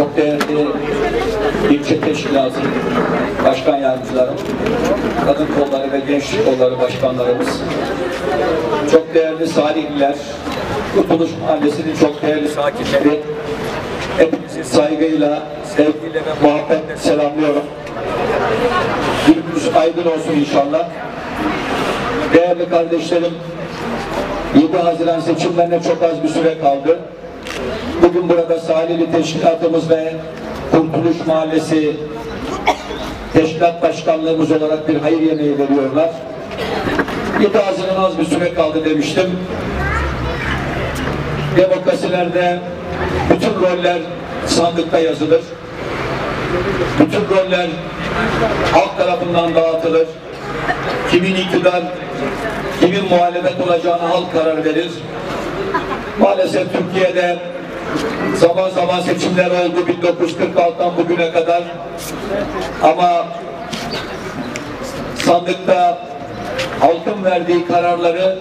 çok değerli ilçe teşkilatı başkan yardımcılarım, kadın kolları ve gençlik kolları başkanlarımız, çok değerli salihliler, Kurtuluş Mahallesi'nin çok değerli sakinleri, hepinizi saygıyla, sevgiyle ve muhabbetle selamlıyorum. Günümüz aydın olsun inşallah. Değerli kardeşlerim, 7 Haziran seçimlerine çok az bir süre kaldı. Bugün burada Salihli Teşkilatımız ve Kurtuluş Mahallesi Teşkilat Başkanlığımız olarak bir hayır yemeği veriyorlar. 7 Haziran az bir süre kaldı demiştim. Demokrasilerde bütün roller sandıkta yazılır. Bütün roller halk tarafından dağıtılır. Kimin iktidar, kimin muhalefet olacağına halk karar verir. Maalesef Türkiye'de zaman zaman seçimler oldu 1946'dan bugüne kadar. Ama sandıkta halkın verdiği kararları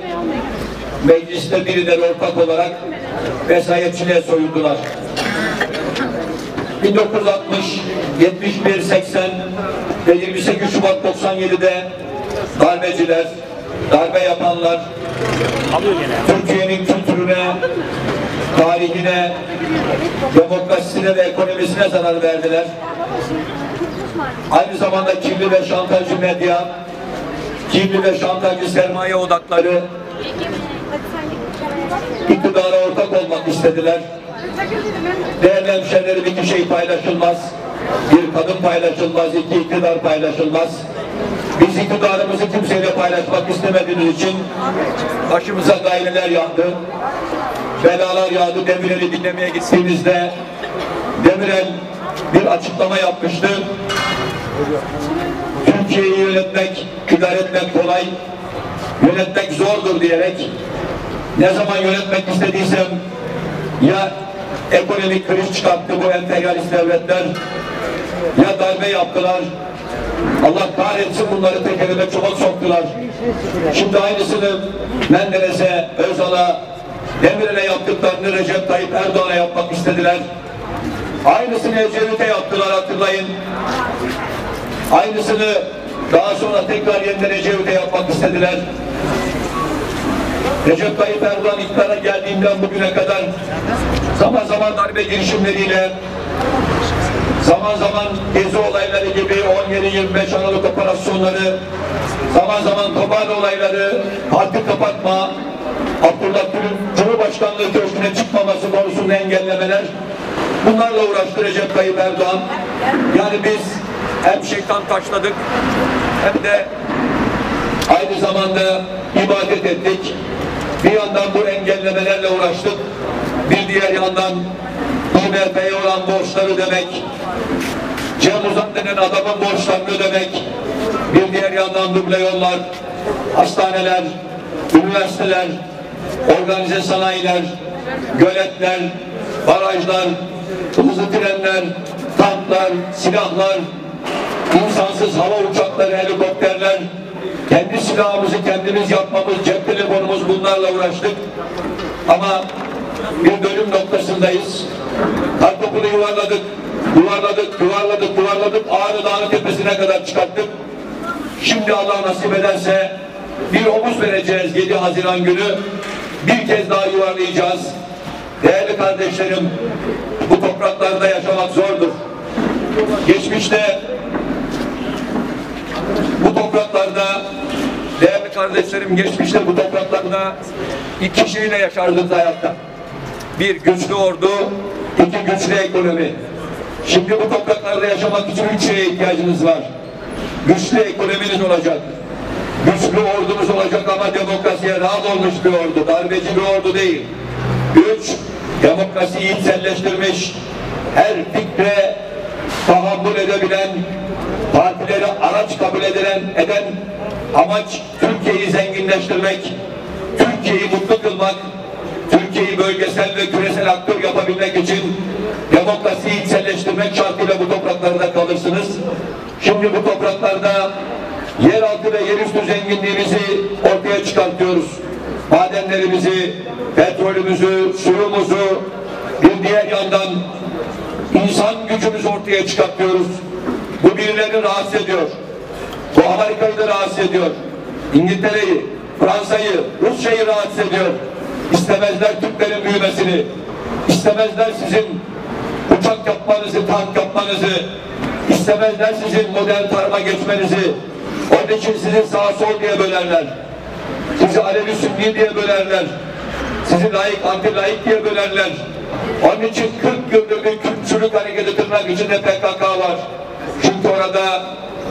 mecliste birileri ortak olarak vesayetçiliğe soyuldular. 1960, 71, 80 ve 28 Şubat 97'de darbeciler, darbe yapanlar Türkiye'nin kültürüne, tarihine, demokrasisine ve ekonomisine zarar verdiler. Aynı zamanda kirli ve şantajcı medya, kirli ve şantajcı sermaye odakları iktidara ortak olmak istediler. Değerli hemşehrilerim iki şey paylaşılmaz. Bir kadın paylaşılmaz, iki iktidar paylaşılmaz. Biz iktidarımızı kimseyle paylaşmak istemediğimiz için başımıza gayreler yandı. Belalar yağdı Demirel'i dinlemeye gittiğimizde Demirel bir açıklama yapmıştı. Türkiye'yi yönetmek, idare etmek kolay, yönetmek zordur diyerek ne zaman yönetmek istediysem ya ekonomik kriz çıkarttı bu emperyalist devletler ya darbe yaptılar Allah kahretsin bunları tekerime çuval soktular. Şimdi aynısını Menderes'e, Özal'a, Demirel'e yaptıklarını Recep Tayyip Erdoğan'a yapmak istediler. Aynısını Ecevit'e yaptılar hatırlayın. Aynısını daha sonra tekrar yeniden Ecevit'e yapmak istediler. Recep Tayyip Erdoğan iktidara geldiğinden bugüne kadar zaman zaman darbe girişimleriyle zaman zaman gezi olayları gibi 17-25 Aralık operasyonları zaman zaman Kobani olayları parti kapatma Gül'ün Cumhurbaşkanlığı köşküne çıkmaması konusunda engellemeler bunlarla uğraştı Recep Tayyip Erdoğan yani biz hem şeytan taşladık hem de aynı zamanda ibadet ettik bir yandan bu engellemelerle uğraştık. Bir diğer yandan IMF'ye olan borçları ödemek, Cem Uzan denen adamın borçlarını ödemek, bir diğer yandan duble yollar, hastaneler, üniversiteler, organize sanayiler, göletler, barajlar, hızlı trenler, tanklar, silahlar, insansız hava uçakları, helikopterler, kendi silahımızı kendimiz yapmamız, cep telefonumuz bunlarla uğraştık. Ama bir dönüm noktasındayız. Kartopunu yuvarladık, yuvarladık, yuvarladık, yuvarladık. Ağrı Dağı'nın tepesine kadar çıkarttık. Şimdi Allah nasip ederse bir omuz vereceğiz 7 Haziran günü. Bir kez daha yuvarlayacağız. Değerli kardeşlerim, bu topraklarda yaşamak zordur. Geçmişte bu topraklarda değerli kardeşlerim geçmişte bu topraklarda iki şeyle yaşardınız hayatta. Bir güçlü ordu, iki güçlü ekonomi. Şimdi bu topraklarda yaşamak için üç şeye ihtiyacınız var. Güçlü ekonominiz olacak. Güçlü ordumuz olacak ama demokrasiye rahat olmuş bir ordu. Darbeci bir ordu değil. Üç, demokrasiyi içselleştirmiş, her fikre tahammül edebilen, partileri araç kabul edilen, eden amaç Türkiye'yi zenginleştirmek, Türkiye'yi mutlu kılmak, Türkiye'yi bölgesel ve küresel aktör yapabilmek için demokrasiyi içselleştirmek şartıyla bu topraklarda kalırsınız. Şimdi bu topraklarda yeraltı ve yerüstü zenginliğimizi ortaya çıkartıyoruz. Madenlerimizi, petrolümüzü, suyumuzu, bir diğer yandan insan gücümüzü ortaya çıkartıyoruz. Bu birilerini rahatsız ediyor. Bu Amerika'yı da rahatsız ediyor. İngiltere'yi, Fransa'yı, Rusya'yı rahatsız ediyor. İstemezler Türklerin büyümesini. İstemezler sizin uçak yapmanızı, tank yapmanızı. İstemezler sizin modern tarıma geçmenizi. Onun için sizi sağ sol diye bölerler. Sizi Alevi Sünni diye bölerler. Sizi layık, anti layık diye bölerler. Onun için 40 yıldır bir Kürtçülük hareketi tırnak içinde PKK var. Çünkü orada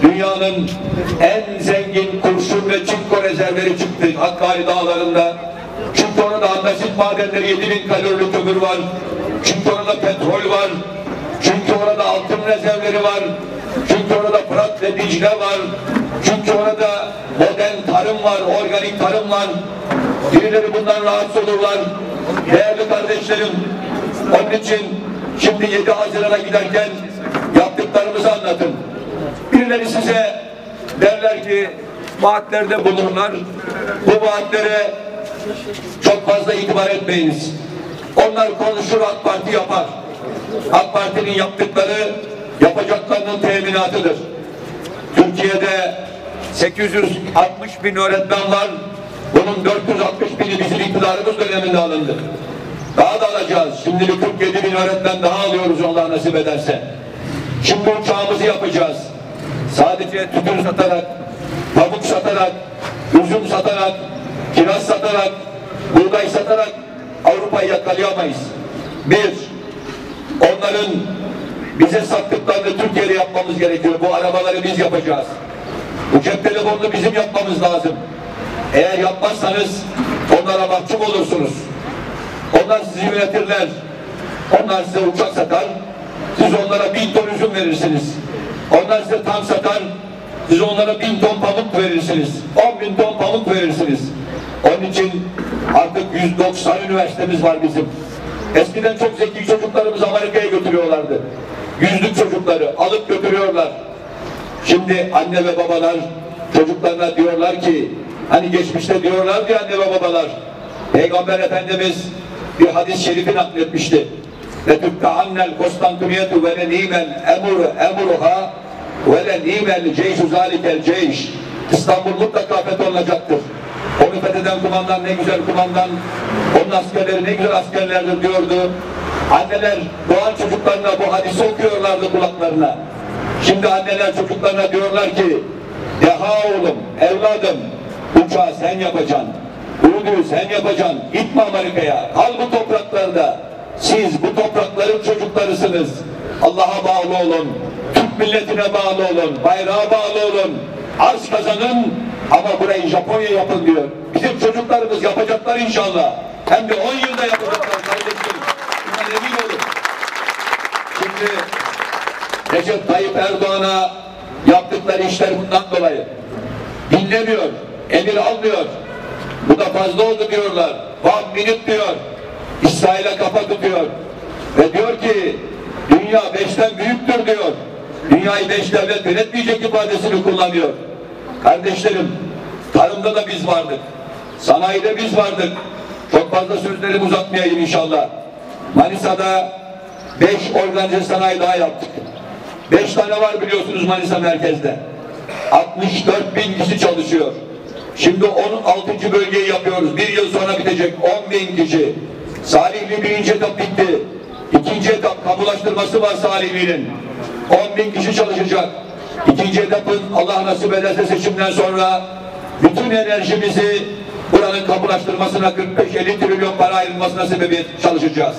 dünyanın en zengin kurşun ve çinko rezervleri çıktı Hakkari dağlarında. Çünkü orada andasit madenleri 7000 kalorili kömür var. Çünkü orada petrol var. Çünkü orada altın rezervleri var. Çünkü orada Fırat ve Dicle var. Çünkü orada modern tarım var, organik tarım var. Birileri bundan rahatsız olurlar. Değerli kardeşlerim, onun için şimdi 7 Haziran'a giderken yaptıklarımızı anlatın. Birileri size derler ki vaatlerde bulunurlar. Bu vaatlere çok fazla itibar etmeyiniz. Onlar konuşur AK Parti yapar. AK Parti'nin yaptıkları yapacaklarının teminatıdır. Türkiye'de 860 bin öğretmen var. Bunun 460 bini bizim iktidarımız döneminde alındı. Daha da alacağız. Şimdi bir 47 bin öğretmen daha alıyoruz Allah nasip ederse. Şimdi uçağımızı yapacağız. Sadece tütün satarak, pamuk satarak, üzüm satarak, kiraz satarak, buğday satarak Avrupa'yı yakalayamayız. Bir, onların bize sattıklarını Türkiye'de yapmamız gerekiyor. Bu arabaları biz yapacağız. Bu cep telefonunu bizim yapmamız lazım. Eğer yapmazsanız onlara mahcup olursunuz. Onlar sizi yönetirler. Onlar size uçak satar. Siz onlara bin ton üzüm verirsiniz. Onlar size tank satar. Siz onlara bin ton pamuk verirsiniz. On bin ton pamuk verirsiniz. Onun için artık 190 üniversitemiz var bizim. Eskiden çok zeki çocuklarımızı Amerika'ya götürüyorlardı. Yüzlük çocukları alıp götürüyorlar. Şimdi anne ve babalar çocuklarına diyorlar ki hani geçmişte diyorlar ki anne ve babalar Peygamber Efendimiz bir hadis-i şerifi nakletmişti. Ve tübbeannel Konstantiniyetu ve le nimel emuru emuruha ve le nimel ceyşu zalikel ceyş. İstanbul mutlaka fetholunacaktır. Onu fetheden kumandan ne güzel kumandan, onun askerleri ne güzel askerlerdir diyordu. Anneler doğan çocuklarına bu hadisi okuyorlardı kulaklarına. Şimdi anneler çocuklarına diyorlar ki Deha oğlum, evladım uçağı sen yapacaksın. Urdu'yu sen yapacaksın. Gitme Amerika'ya. Kal bu topraklarda. Siz bu toprakların çocuklarısınız. Allah'a bağlı olun. Türk milletine bağlı olun. Bayrağa bağlı olun. Arz kazanın ama burayı Japonya yapın diyor. Bizim çocuklarımız yapacaklar inşallah. Hem de 10 yılda yapacaklar kardeşlerim. Bundan emin olun. Şimdi Recep Tayyip Erdoğan'a yaptıkları işler bundan dolayı. Dinlemiyor, emir almıyor. Bu da fazla oldu diyorlar. One minute diyor. İsrail'e kafa tutuyor. Ve diyor ki dünya beşten büyüktür diyor. Dünyayı beş devlet yönetmeyecek ifadesini kullanıyor. Kardeşlerim, tarımda da biz vardık. Sanayide biz vardık. Çok fazla sözlerimi uzatmayayım inşallah. Manisa'da beş organize sanayi daha yaptık. Beş tane var biliyorsunuz Manisa merkezde. 64 bin kişi çalışıyor. Şimdi 16. bölgeyi yapıyoruz. Bir yıl sonra bitecek 10 bin kişi. Salihli birinci etap bitti. İkinci etap kamulaştırması var Salihli'nin. 10 bin kişi çalışacak. İkinci etapın Allah nasip ederse seçimden sonra bütün enerjimizi buranın kamulaştırmasına 45-50 trilyon para ayrılmasına sebebiyet çalışacağız.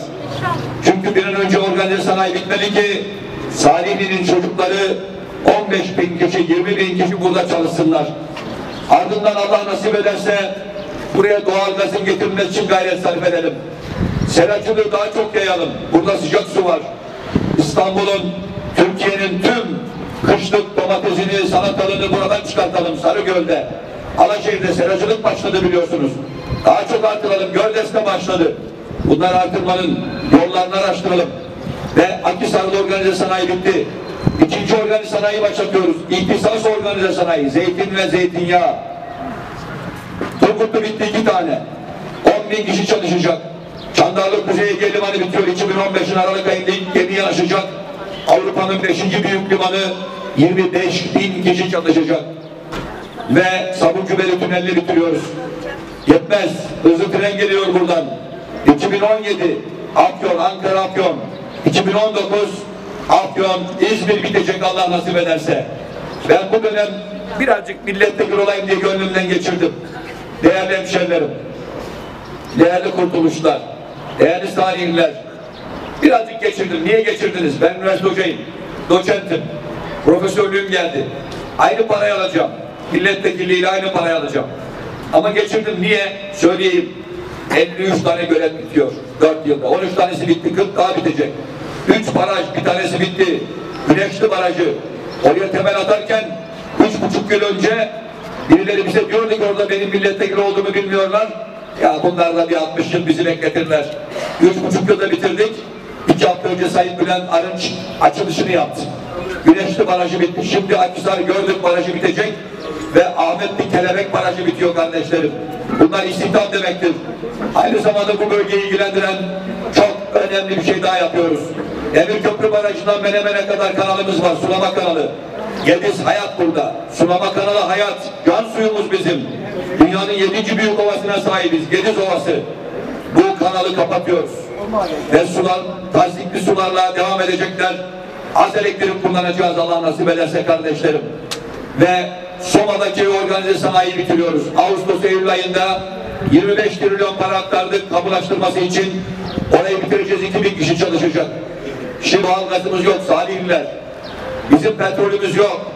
Çünkü bir an önce organize sanayi bitmeli ki Salihli'nin çocukları 15 bin kişi, 20 bin kişi burada çalışsınlar. Ardından Allah nasip ederse buraya doğal gazın getirilmesi için gayret sarf edelim. Seracılığı daha çok yayalım. Burada sıcak su var. İstanbul'un, Türkiye'nin tüm kışlık domatesini, salatalığını buradan çıkartalım Sarıgöl'de. Alaşehir'de seracılık başladı biliyorsunuz. Daha çok artıralım. Gördes'te başladı. Bunları artırmanın yollarını araştıralım. Ve Akhisar'da organize sanayi bitti. İkinci organize sanayi başlatıyoruz. İhtisas organize sanayi. Zeytin ve zeytinyağı. Turgutlu bitti iki tane. 10 bin kişi çalışacak. Çandarlı Kuzey Ege Limanı bitiyor. 2015'in Aralık ayında ilk gemi yanaşacak. Avrupa'nın beşinci büyük limanı 25 bin kişi çalışacak. Ve Sabuncu Tüneli'ni bitiriyoruz. Yetmez. Hızlı tren geliyor buradan. 2017 Afyon, Ankara Afyon. 2019 Afyon, İzmir bitecek Allah nasip ederse. Ben bu dönem birazcık milletvekili olayım diye gönlümden geçirdim. Değerli hemşerilerim, değerli kurtuluşlar, değerli tarihliler, birazcık geçirdim. Niye geçirdiniz? Ben üniversite hocayım, doçentim, profesörlüğüm geldi. Aynı parayı alacağım. Milletvekilliğiyle aynı parayı alacağım. Ama geçirdim niye? Söyleyeyim. 53 tane görev bitiyor 4 yılda. 13 tanesi bitti, 40 daha bitecek. 3 baraj, bir tanesi bitti. Güneşli barajı. Oraya temel atarken 3,5 yıl önce birileri bize diyordu ki orada benim milletvekili olduğumu bilmiyorlar. Ya bunlar da bir 60 yıl bizi bekletirler. 3,5 yılda bitirdik. 2 hafta önce Sayın Bülent Arınç açılışını yaptı. Güneşli barajı bitti. Şimdi Akhisar Gördük barajı bitecek ve Ahmetli Kelebek Barajı bitiyor kardeşlerim. Bunlar istihdam demektir. Aynı zamanda bu bölgeyi ilgilendiren çok önemli bir şey daha yapıyoruz. Demirköprü Barajı'ndan Menemen'e kadar kanalımız var, sulama kanalı. Gediz hayat burada. Sulama kanalı hayat. Can suyumuz bizim. Dünyanın yedinci büyük ovasına sahibiz. Gediz Ovası. Bu kanalı kapatıyoruz. Ve sular, tasdikli sularla devam edecekler. Az elektrik kullanacağız Allah nasip ederse kardeşlerim. Ve Soma'daki organize sanayi bitiriyoruz. Ağustos Eylül ayında 25 trilyon para aktardık kamulaştırması için. Orayı bitireceğiz 2000 kişi çalışacak. Şimdi gazımız yok Salihliler. Bizim petrolümüz yok.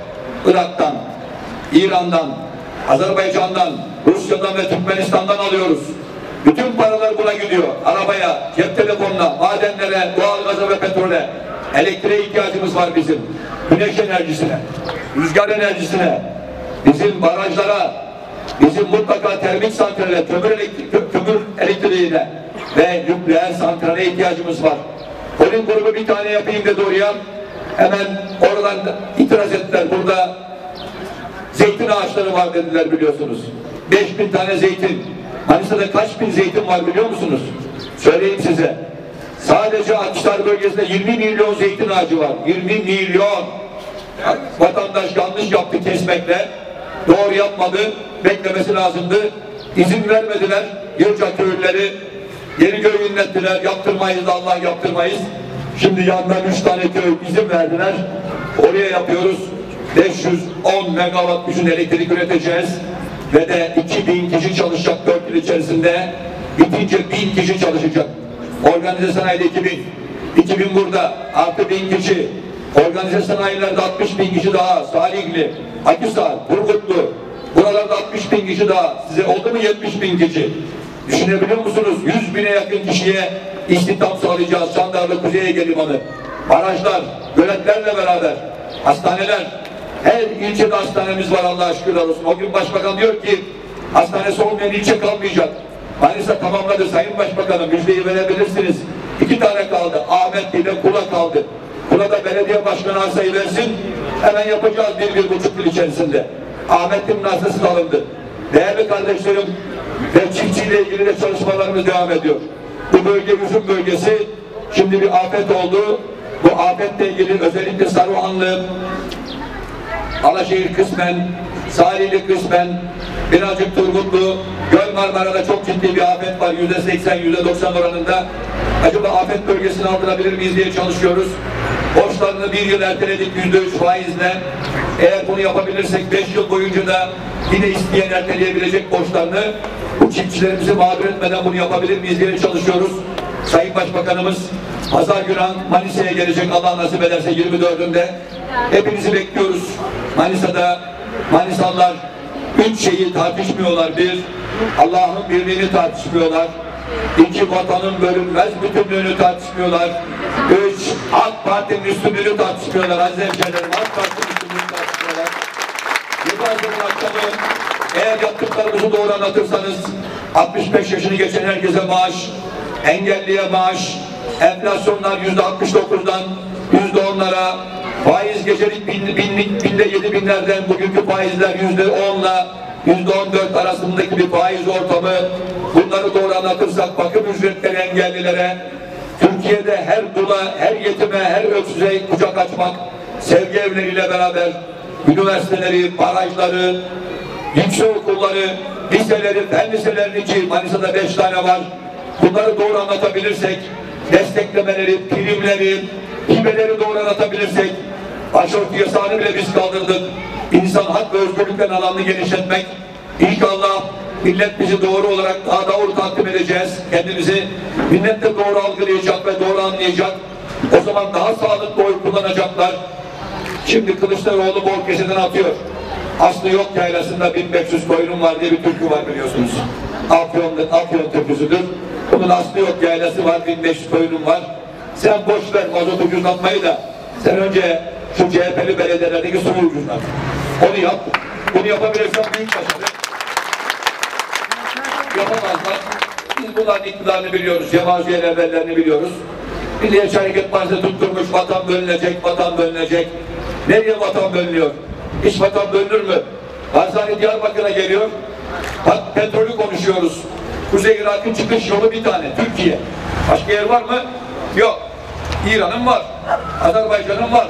Irak'tan, İran'dan, Azerbaycan'dan, Rusya'dan ve Türkmenistan'dan alıyoruz. Bütün paralar buna gidiyor. Arabaya, cep telefonuna, madenlere, doğalgaza ve petrole. Elektriğe ihtiyacımız var bizim. Güneş enerjisine, rüzgar enerjisine, bizim barajlara, bizim mutlaka termik santrale, kömür, elektri kömür elektriğine ve nükleer santrale ihtiyacımız var. Onun grubu bir tane yapayım dedi oraya. Hemen oradan itiraz ettiler. Burada zeytin ağaçları var dediler biliyorsunuz. 5000 tane zeytin. Manisa'da kaç bin zeytin var biliyor musunuz? Söyleyeyim size. Sadece Akhisar bölgesinde 20 milyon zeytin ağacı var. 20 milyon. Vatandaş yanlış yaptı kesmekle. Doğru yapmadı. Beklemesi lazımdı. İzin vermediler. Yılca köylüleri yeni köy inlettiler. Yaptırmayız Allah yaptırmayız. Şimdi yandan üç tane köy izin verdiler. Oraya yapıyoruz. 510 megawatt gücün elektrik üreteceğiz. Ve de 2000 kişi çalışacak 4 yıl içerisinde. Bitince 1000 kişi çalışacak. Organize sanayide 2000. 2000 burada. Artı 1000 kişi. Organize sanayilerde 60 bin kişi daha. Salihli, Akisar, Turgutlu. Buralarda 60 bin kişi daha. Size oldu mu 70 bin kişi? Düşünebiliyor musunuz? 100 bine yakın kişiye istihdam sağlayacağız. Çandarlı Kuzey Ege Limanı. Barajlar, göletlerle beraber. Hastaneler. Her ilçede hastanemiz var Allah'a şükürler olsun. O gün başbakan diyor ki hastanesi olmayan ilçe kalmayacak. Manisa tamamladı Sayın Başbakanım müjdeyi verebilirsiniz. İki tane kaldı. Ahmet ile Kula kaldı. Kula da belediye başkanı arsayı versin. Hemen yapacağız bir, bir buçuk yıl içerisinde. Ahmet'in da alındı. Değerli kardeşlerim ve çiftçiyle ilgili de çalışmalarımız devam ediyor. Bu bölge üzüm bölgesi şimdi bir afet oldu. Bu afetle ilgili özellikle Saruhanlı, Alaşehir kısmen, Salihli kısmen, birazcık Turgutlu, Göl Marmara'da çok ciddi bir afet var. Yüzde seksen, yüzde doksan oranında. Acaba afet bölgesini aldırabilir miyiz diye çalışıyoruz. Borçlarını bir yıl erteledik yüzde üç faizle. Eğer bunu yapabilirsek beş yıl boyunca da yine isteyen erteleyebilecek borçlarını bu çiftçilerimizi mağdur etmeden bunu yapabilir miyiz diye çalışıyoruz. Sayın Başbakanımız Pazar günü Manisa'ya gelecek Allah nasip ederse 24'ünde. Hepinizi bekliyoruz. Manisa'da Manisalılar üç şeyi tartışmıyorlar. Bir, Allah'ın birliğini tartışmıyorlar. İki, vatanın bölünmez bütünlüğünü tartışmıyorlar. Üç, AK Parti'nin üstünlüğünü tartışmıyorlar. Aziz hemşehrilerim, AK Parti'nin üstünlüğünü tartışmıyorlar. Yıllardır akşamı eğer yaptıklarımızı doğru anlatırsanız 65 yaşını geçen herkese maaş, engelliye maaş, enflasyonlar yüzde 69'dan yüzde onlara, faiz gecelik bin, binlik, binde yedi binlerden bugünkü faizler yüzde onla yüzde on dört arasındaki bir faiz ortamı bunları doğru anlatırsak bakım ücretleri engellilere Türkiye'de her dula, her yetime, her öksüze kucak açmak, sevgi evleriyle beraber üniversiteleri, barajları, yüksek okulları, liseleri, fen liselerini ki Manisa'da beş tane var. Bunları doğru anlatabilirsek, desteklemeleri, primleri, hibeleri doğru anlatabilirsek, başörtü yasağını bile biz kaldırdık. İnsan hak ve özgürlüklerin alanını genişletmek, İnşallah millet bizi doğru olarak daha doğru takdim edeceğiz. Kendimizi millet de doğru algılayacak ve doğru anlayacak. O zaman daha sağlıklı oy kullanacaklar. Şimdi Kılıçdaroğlu bol keseden atıyor. Aslı yok yaylasında 1500 koyunum var diye bir türkü var biliyorsunuz. Afyon, Afyon türküsüdür. Bunun aslı yok yaylası var 1500 koyunum var. Sen boş ver mazot ucuzlatmayı da sen önce şu CHP'li belediyelerdeki suyu ucuzlat. Onu yap. Bunu yapabilirsen büyük başarı. Yapamazlar. Biz bunların iktidarını biliyoruz. Cemaziye evvellerini biliyoruz. Milliyetçi Hareket Partisi tutturmuş vatan bölünecek, vatan bölünecek. Nereye vatan bölünüyor? Hiç vatan bölünür mü? Barzani Diyarbakır'a geliyor. Bak petrolü konuşuyoruz. Kuzey Irak'ın çıkış yolu bir tane. Türkiye. Başka yer var mı? Yok. İran'ın var. Azerbaycan'ın var.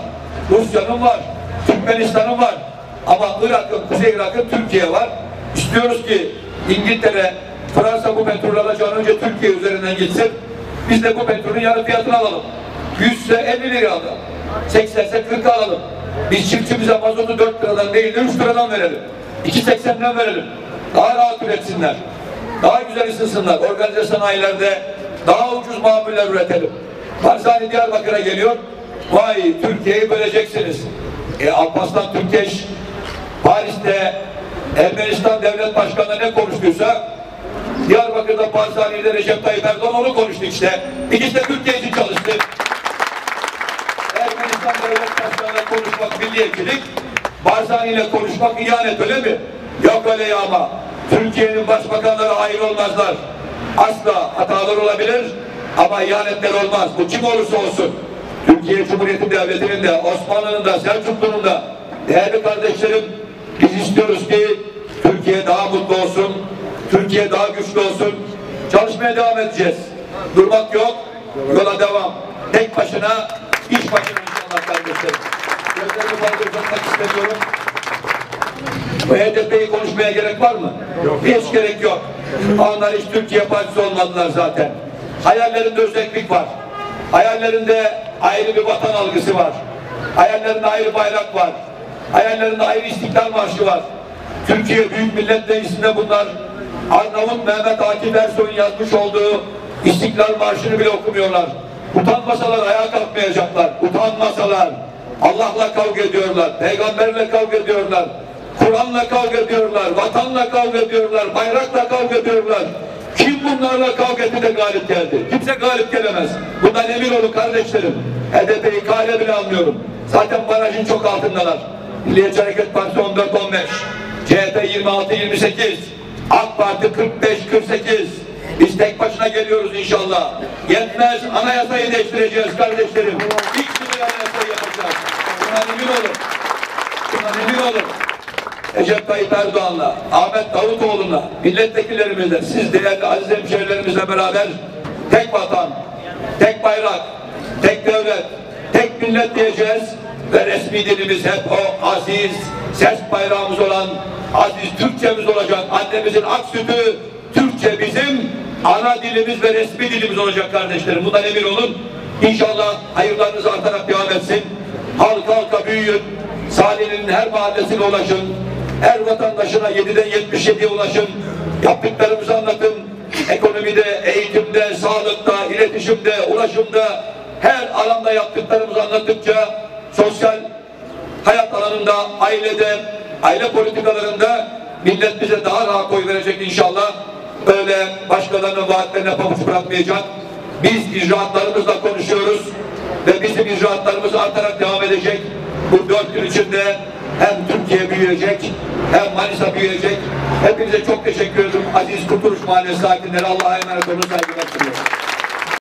Rusya'nın var. Türkmenistan'ın var. Ama Irak'ın, Kuzey Irak'ın Türkiye var. İstiyoruz ki İngiltere, Fransa bu petrolü alacağından önce Türkiye üzerinden gitsin. Biz de bu petrolün yarı fiyatını alalım. 100 ise 50 liraya alalım. 80 ise 40 alalım. Biz çiftçimize mazotu 4 liradan değil de 3 liradan verelim. 2.80'den verelim. Daha rahat üretsinler. Daha güzel ısınsınlar. Organize sanayilerde daha ucuz mamuller üretelim. Barzani Diyarbakır'a geliyor. Vay Türkiye'yi böleceksiniz. E Alparslan Türkeş Paris'te Ermenistan Devlet Başkanı ne konuştuysa Diyarbakır'da Barzani'de Recep Tayyip Erdoğan onu konuştu işte. İkisi de Türkiye için çalıştı. Ermenistan Devlet Başkanı'yla konuşmak milliyetçilik, Barzani ile konuşmak ihanet öyle mi? Yok öyle ya ama. Türkiye'nin başbakanları ayrı olmazlar. Asla hatalar olabilir ama ihanetler olmaz. Bu kim olursa olsun. Türkiye Cumhuriyeti Devleti'nin de, Osmanlı'nın da, Selçuklu'nun da değerli kardeşlerim biz istiyoruz ki Türkiye daha mutlu olsun, Türkiye daha güçlü olsun. Çalışmaya devam edeceğiz. Durmak yok, yola devam. Tek başına, iş başına inşallah kardeşlerim. Gözlerimi fazla uzatmak istemiyorum. Bu HDP'yi konuşmaya gerek var mı? Yok. Hiç gerek yok. Onlar hiç Türkiye Partisi olmadılar zaten. Hayallerinde özellik var. Hayallerinde ayrı bir vatan algısı var. Hayallerinde ayrı bayrak var. Hayallerinde ayrı istiklal marşı var. Türkiye Büyük Millet Meclisi'nde bunlar Arnavut Mehmet Akif Ersoy'un yazmış olduğu İstiklal Marşı'nı bile okumuyorlar. Utanmasalar ayağa kalkmayacaklar. Utanmasalar. Allah'la kavga ediyorlar. Peygamberle kavga ediyorlar. Kur'an'la kavga ediyorlar. Vatanla kavga ediyorlar. Bayrakla kavga ediyorlar. Kim bunlarla kavga etti de galip geldi? Kimse galip gelemez. Bundan emin olun kardeşlerim. HDP'yi kale bile almıyorum. Zaten barajın çok altındalar. Milliyetçi Hareket Partisi 14-15. CHP 26-28. AK Parti 45-48. Biz tek başına geliyoruz inşallah. Yetmez anayasayı değiştireceğiz kardeşlerim. İlk sınır anayasayı yapacağız. Bundan emin olun. Bundan emin olun. Recep Tayyip Erdoğan'la, Ahmet Davutoğlu'na, milletvekillerimizle, siz değerli aziz hemşehrilerimizle beraber tek vatan, tek bayrak, tek devlet, tek millet diyeceğiz ve resmi dilimiz hep o aziz, ses bayrağımız olan aziz Türkçemiz olacak. Annemizin ak sütü Türkçe bizim ana dilimiz ve resmi dilimiz olacak kardeşlerim. Bundan emin olun. İnşallah hayırlarınız artarak devam etsin. Halka halka büyüyün. Salih'in her mahallesine ulaşın. Her vatandaşına 7'den 77'ye ulaşın. Yaptıklarımızı anlatın. Ekonomide, eğitimde, sağlıkta, iletişimde, ulaşımda her alanda yaptıklarımızı anlattıkça sosyal hayat alanında, ailede, aile politikalarında millet bize daha rahat oy verecek inşallah. Böyle başkalarının vaatlerine pabuç bırakmayacak. Biz icraatlarımızla konuşuyoruz ve bizim icraatlarımız artarak devam edecek. Bu dört gün içinde hem Türkiye büyüyecek hem Manisa büyüyecek. Hepinize çok teşekkür ederim. Aziz Kurtuluş Mahallesi sakinleri Allah'a emanet olun saygılar sunuyorum.